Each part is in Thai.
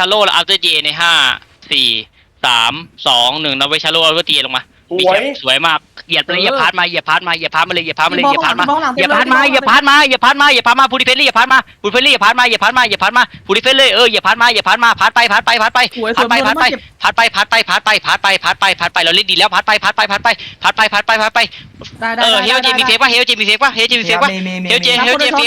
ชาโลและอัพเตอร์เจในห้าสี่สามสองหนึ่งเราไวย์ชาโลอัลเดอร์เจลงมาสวย สวยมากเหยียบตัวเหยียบพาร์ทมาเหยียบพาร์ทมาเหยียบพาร์ทมาเลยเหยียบพาร์ทมาเลยเหยียบพาร์ทมาเหยียบพาร์ทมาเหยียบพาร์ทมาเหยียบพาร์ทมาเหยียบพาร์ทมาพูดิเฟลลี่เหยียบพาร์ทมาพูดิเฟลลี่เหยียบพาร์ทมาเหยียบพาร์ทมาเหยียบพาร์ทมาพูดิเฟลลี่เออเหยียบพาร์ทมาเหยียบพาร์ทมาพาร์ไปพาร์ไปพาร์ไปพาร์ไปพาร์ไปพาร์ไปพาร์ไปพาร์ไปพาร์ไปพาร์ไปพาร์ไปเราเล่นดีแล้วพาร์ไปพาร์ไปพาร์ไปพาร์ไปพาร์ไปพาร์ไปเออเฮลเจมีเฟกป่ะเฮลเจมีเฟกะเฮลเจมีเฟกะเฮลเจเฮลเจเฟ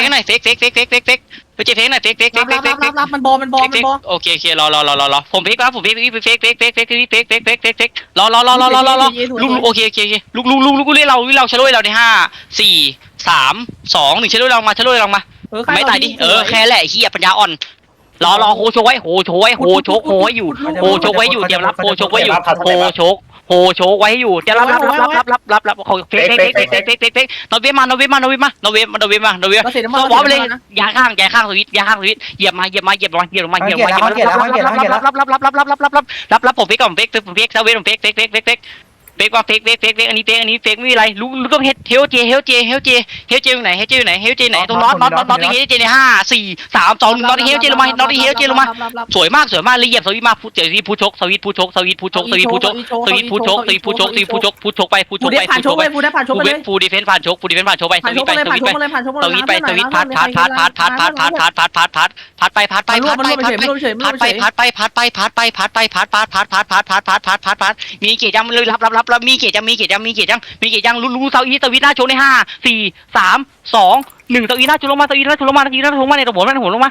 กหน่อยเฟกเฟกเฟกเฟกเฟกเฮ้ยเจ๊เพกนะเพกเพกเพรักเพรักเพรักเพรักมันบอมันบอมันบอโอเคโอเครอรอรอรอรอผมเพกครับผมเพกเพกเพกเพกเพกเพกเพกเพกเพกเพกเพกรอรอรอรอรอรอรอลุกโอเคโอเคโอเคลุกลุกลุกลุงเรียกเราเราชะลุยเราในห้าสี่สามสองหนึ่งชะลุยเรามาชะลุยเรามาไม่ตายดิ เออ แค่แหละเฮียปัญญาอ่อน รอรอโฮชกไว้โฮชกไว้โฮชกโฮไว้อยู่ โฮชกไว้อยู่ เตรียมรับโฮชกไว้อยู่โฮชก โหโชว์ไว้ให้อยู่จะรับรับรับรับรับรับรับของเฟกเฟกเฟกเฟกเฟกเฟกเฟกนอเวฟมานอเวฟมานอเวมานอเวมานอเวมานอเวฟสวอปเลยยาข้างยาข้างสวิตยาข้างสวิตเหยียบมาเหยียบมาเหยียบมาเหยียบมาเหยียบมาเหยียบมาเหยียบมาเหยียบมาเหยียบมาเหยียบมาเหยียบมาเหยียบมาเหยียบมาเหยียบรัยียบรัยียบผมเหยียบมาเฟกเฟกเาเหยียบมาเหยีกเมาเหยีกเฟก เฟกว่าเฟกเฟกเฟกเฟกอันนี้เฟกอันนี้เฟกไม่มีอะไรรู้รู้ก็เฮดเฮลเจเฮลเจเฮลเจเฮลเจอยู่ไหนเฮลเจอยู่ไหนเฮลเจไหนตรงน็อตน็อตน็อตน็อตเฮลเจในห้าสี่สามสองน็อตเฮลเจลงมาน็อตเฮลเจลงมาสวยมากสวยมากเลยเหยียบสวิตมาพูดเจี๋ยวที่ผู้ชกสวิตผู้ชกสวิตผู้ชกสวิตผู้ชกสวิตผู้ชกสวิตผู้ชกสวิตผู้ชกผู้ชกไปผู้ชกไปผู้ชกไปผู้ได้ผ่านชกไปเลยผู้ดีเฟนส์ผ่านชกผู้ดีเฟนส์ผ่านชกไปสวิตไปสวิตไปสวิตไปสวิตพัดพัดพัดพัดพัดพัดพัดพัดพัดพัดพัดพัดไปพัดไปพัดไปพัดไปพัดไปพัดไปพัดไปพัดไปพัดไปพัดพัดพัดพัดพัดพัดพัดพัดมีเกียร์ยังเลยรับรับรับแล้วมีเกียรติยังมีเกียรติยังมีเกียรติยังมีเกียรติยังลุ้นลุ้เซาอีสวิตหน้าโชว์ในห้าสี่สามสองหนึ่งเซาอีหน้าโชว์ลงมาเซาอีหน้าโชว์ลงมาเซาอีหน้าโชว์ลงมาในตะวผมในตัวผลงมา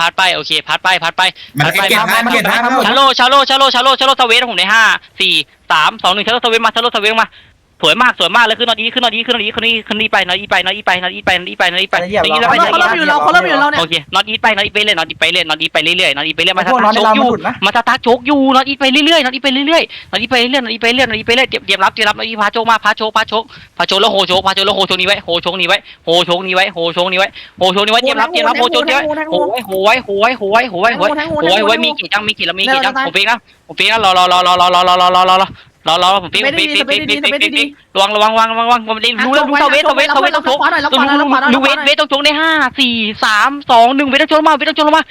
พัดไปโอเคพัดไปพัดไปพัดไปมาเก็บพาร์าเก็บพาร์ตทั้งหมด ชาโลชาโลชาโลชาโลชาโลสเวทผมในห้าสี่สามสองหนึ่งชาโลสเวทมาชาโลสเวทมา สวยมากสวยมากเลยขึ้นนอนอีขึ้นนอนอีขึ้นนอนอีขึ้นนอนอีขึ้นนอนอีไปนอนอีไปนอนอีไปนอนอีไปนอนอีไปนอนอีไปนอนอีไปเขาเริ่มอยู่เราเขาเริ่มอยู่เราเนี่ยโอเคนอนอีไปนอนอีไปเรื่อยนอนอีไปเรื่อยนอนอีไปเรื่อยนอนอีไปเรื่อยมาตาโชกอยู่มาตาตาโชกอยู่นอนอีไปเรื่อยนอนอีไปเรื่อยนอนอีไปเรื่อยนอนอีไปเรื่อยนอนอีไปเรื่อยเตรียมเตรียมรับเตรียมรับนอนอีพาโชกมาพาโชกพาโชกพาโชกแล้วโหโชกพาโชกแล้วโหโชกนี่ไว้โหโชกนี่ไว้โหโชกนี่ไว้โหโชกนี่ไว้โหโชกนี่ไว้เตรียมรับเตรียมรับโหโชกนี้ไว้โหไว้โหไว้โหไว้โหไว้โหไว้มีกี่จังมีกี่ล้มีกี่จังผมเองนะผมเองนะรอรอรอรอรอรอรอรอรอ รอรอผมปิ๊กปิ๊กปิ๊กปิ๊กปิ๊กปิ๊กประวังระวังระวังระวังระวังผมดิ้นรู้แล้วรู้เท่าเวทเท่าเวทเท่าเวทต้องชกต้องดูเวทเวทต้องชกในห้าสี่สามสองหนึ่งเวทต้องชกมาเวทต้องชกมา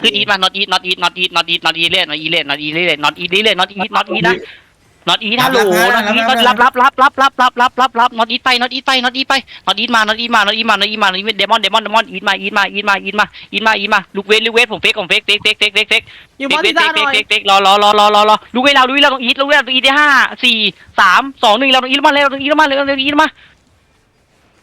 คืออีทมา not eat not eat not eat not eat not eat เล่น not eat เล่น not eat เล่น not eat เล่น not eat นะ น็อตอีทฮัลโหลน็อตอีก็รับรับรับรับรับรับรับรับรับน็อตอีไปน็อตอีไปน็อตอีไปน็อตอีมาน็อตอีมาน็อตอีมาน็อตอีมาน็อตอีเดมอนเดมอนเดมอนอีมาอีมาอีมาอีมาอีมาอีมาลูกเวทลูกเวทผมเฟกผมเฟกเฟกเฟกเฟกเฟกเฟกเยู่บ้านที่กเานหรอรอรอรอรอรอลูกเวทเราลูกเวทเราต้องอีทลูกเวทเราต้องอีทได้ห้าสี่สามสองหนึ่งเราต้องอีทมาเราต้องอีทมาเราต้องอีทมา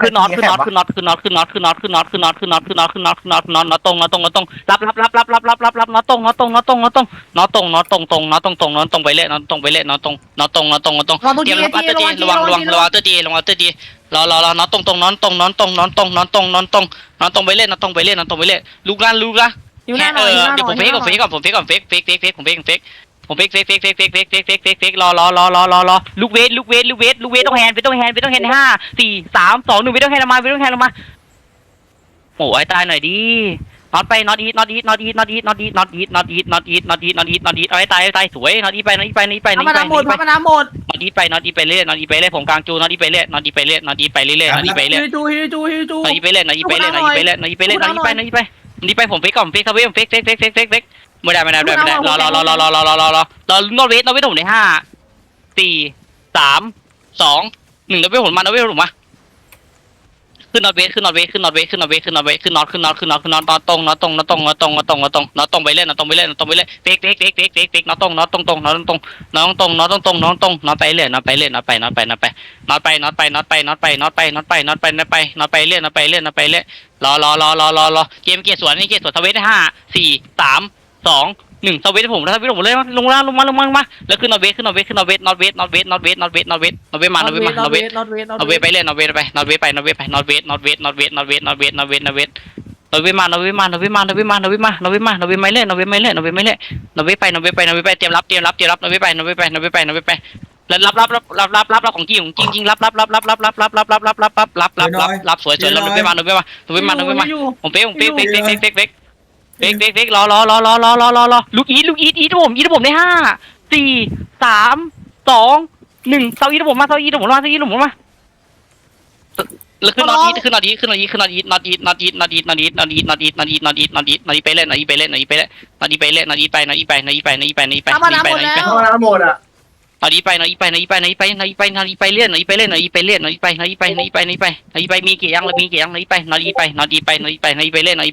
คือน็อตคือน็อตคือน็อตคือน็อตคือน็อตคือน็อตคือน็อตคือน็อตคือน็อตคือน็อตคือน็อตคือน็อตน็อตตรงน็อตตรงน็อตตรงรับรับรับรับรับรับรับรับน็อตตรงน็อตตรงน็อตตรงน็อตตรงน็อตตรงน็อตตรงตรงน็อตตรงตรงน็อตตรงไปเละน็อตตรงไปเละน็อตตรงน็อตตรงน็อตตรงน็อตตรงรอตัวเตรีดียมรับอัตเตอร์ระดีวังระวังระวังระวังอัตเตอร์ดีระวังอัตเตอร์ดีรอรอรอน็อตตรงตรงน็อตตรงน็อตตรงน็อตตรงน็อตตรงน็อตตรงน็อตตรงไปเล่นน็อตตรงไปเล่นน็อตตรงไปเล่นลูกล้านลูกละอยู่หน้าหเอน่อยออยู่หน้าหเดี๋ยวน่ผอมยเฟกก่อนเฟกก่อนผมเฟกก่อนเฟกเฟกเฟกเฟกผมเฟกเฟก ผมเฟกเฟกเฟกเฟกเฟกเฟกเฟกเฟกเฟกเฟกรอรอรอรอรอรอลูกเวทลูกเวทลูกเวทลูกเวทต้องแฮนด์เวทต้องแฮนด์เวทต้องแฮนด์ห้าสี่สามสองหนึ่งเวทต้องแฮนด์มาเวทต้องแฮนด์มาโอ้ยตายหน่อยดิน็อตไปน็อตอีทน็อตอีทน็อตอีทน็อตอีทน็อตอีทน็อตอีทน็อตอีทน็อตอีทน็อตอีทน็อตอีทน็อตอีทเอาให้ตายเอาให้ตายสวยน็อตอีทไปน็อตอีทไปน็อตอีทไปน็อตพัอีฒทไปนาหมดน็อตอีทพัไปฒนาหมดน็อตอีทไปน็อตอีทไปเรื่อยน็อตอีทไปเรื่อยผมกลางจูน็อตอีทไปเรื่อยน็อตอีทไปเรื่อยน็อตอีทไปเรื่อยน็อตอีทไปเรื่อยฮิจูฮิจูฮิจูนายไปเล่นนายไปเล่นนายไปเล่นนายไปเล่นนายไปนายไปนายไปผมเฟกก่อนเฟกเขาเฟกเฟกเฟกเฟกเฟกเฟกเฟก ไม่ได้ไม่ได้ไม่ได้ไม่ได้รอรอรอรอรอรอรอรอรอรอนอเวทนอเวทผมในห้าสี่สามสองหนึ่งนอเวทผมมานอเวทผมมาขึ้นนอตเวสขึ้นนอตเวสขึ้นนอตเวสขึ้นนอตเวสขึ้นนอตเวสขึ้นนอตขึ้นนอตขึ้นนอตขึ้นนอตนอตตรงนอตตรงนอตตรงนอตตรงนอตตรงนอตตรงนอตตรงไปเล่นนอตตรงไปเล่นนอตตรงไปเล่นเฟกเฟกเฟกเฟกเฟกเฟกนอตตรงนอตตรงตรงนอตตรงนอตตรงนอตตรงนอตตรงนอตไปเรื่อยนอตไปเรื่อยนอตไปนอตไปนอตไปนอตไปนอตไปนอตไปนอตไปนอตไปนอตไปนอตไปนอตไปนอตไปเรื่อยนอตไปเรื่อยนอตไปเรื่อยรอรอรอรอรอรอเกมเกียร์สวนนี่เกียร์สวนทเวสห้าสี่สาม สองหนึ่งทเวสผมทเวสผมเลยลงมาลงมาลงมาลงมาแล้วขึ้นนอตเวสขึ้นนอตเวสขึ้นนอตเวสนอตเวสนอตเวสนอตเวสนอตเวสนอตเวสนอตเวสมานอตเวสมานอตเวสนอตเวสนอตนอร์เวย์ไปเรื่อยนอร์เวย์ไปนอร์เวย์ไปนอร์เวย์ไปนอร์เวย์นอร์เวย์นอร์เวย์นอร์เวย์นอร์เวย์นอร์เวย์นอร์เวย์นอร์เวย์นอร์เวย์มานอร์เวย์มานอร์เวย์มานอร์เวย์มานอร์เวย์มานอร์เวย์มานอร์เวย์ไม่เล่นนอร์เวย์ไม่เล่นนอร์เวย์ไม่เล่นนอร์เวย์ไปนอร์เวย์ไปนอร์เวย์ไปเตรียมรับเตรียมรับเตรียมรับนอร์เวย์ไปนอร์เวย์ไปนอร์เวย์ไปนอร์เวย์ไปนอร์เวย์ไปแล้วรับรับรับรับรับรับรับของจริงของจริงจริงรับรับรับรับรับรับรับรับรับรับรับรับรับรับรับรับสวยสวยแล้วนอร์เวย์มานอร์เวย์มานอร์เวย์มานอร์เวย์มาอยู่ผมเป๊กผมเป๊กเป๊กเป๊กเป๊ก เป๊กเป๊กเป๊กรอรอรอรอรอรอรอรอลูกอีทลูกอีทอีทผมอีทผมได้ห้าสี่สามสองหนึ่งเซาอีทผมมาเซาอีทผมมาเซาอีทผมมาแล้วขึ้นนอตอีทขึ้นนอตอีทขึ้นนอตอีทขึ้นนอตอีทนอตอีทนอตอีทนอตอีทนอตอีทนอตอีทนอตอีทนอตอีทนอตอีทนอตอีทนอตอีทไปเล่นนอตอีทไปเล่นนอตอีทไปเล่นนอตอีทไปเล่นนอตอีทไปนอตอีทไปนอตอีทไปนอตอีทไปนอตอีทไปนอตอีทไปนอตอีทไปนอตอีทไปน้ำมาน้ำหมดแล้วเข้ามาหมดอะนอตอีทไปนอตอีทไปนอตอีทไปนอตอีทไปนอตอีทไปนอตอีทไปเล่นนอตอีทไปเล่นนอตอีทไปเล่นนอตอีทไปนอตอีทไปนอตอีทไปนอตอีทไปนอตอีทไปนอตอีทไปมีกี่ยังเลยมีกี่ยังนอตอีทไปนอตอีทไปนอตอีทไปนอตอีทไปนอตอีทไปเล่นนอตอีท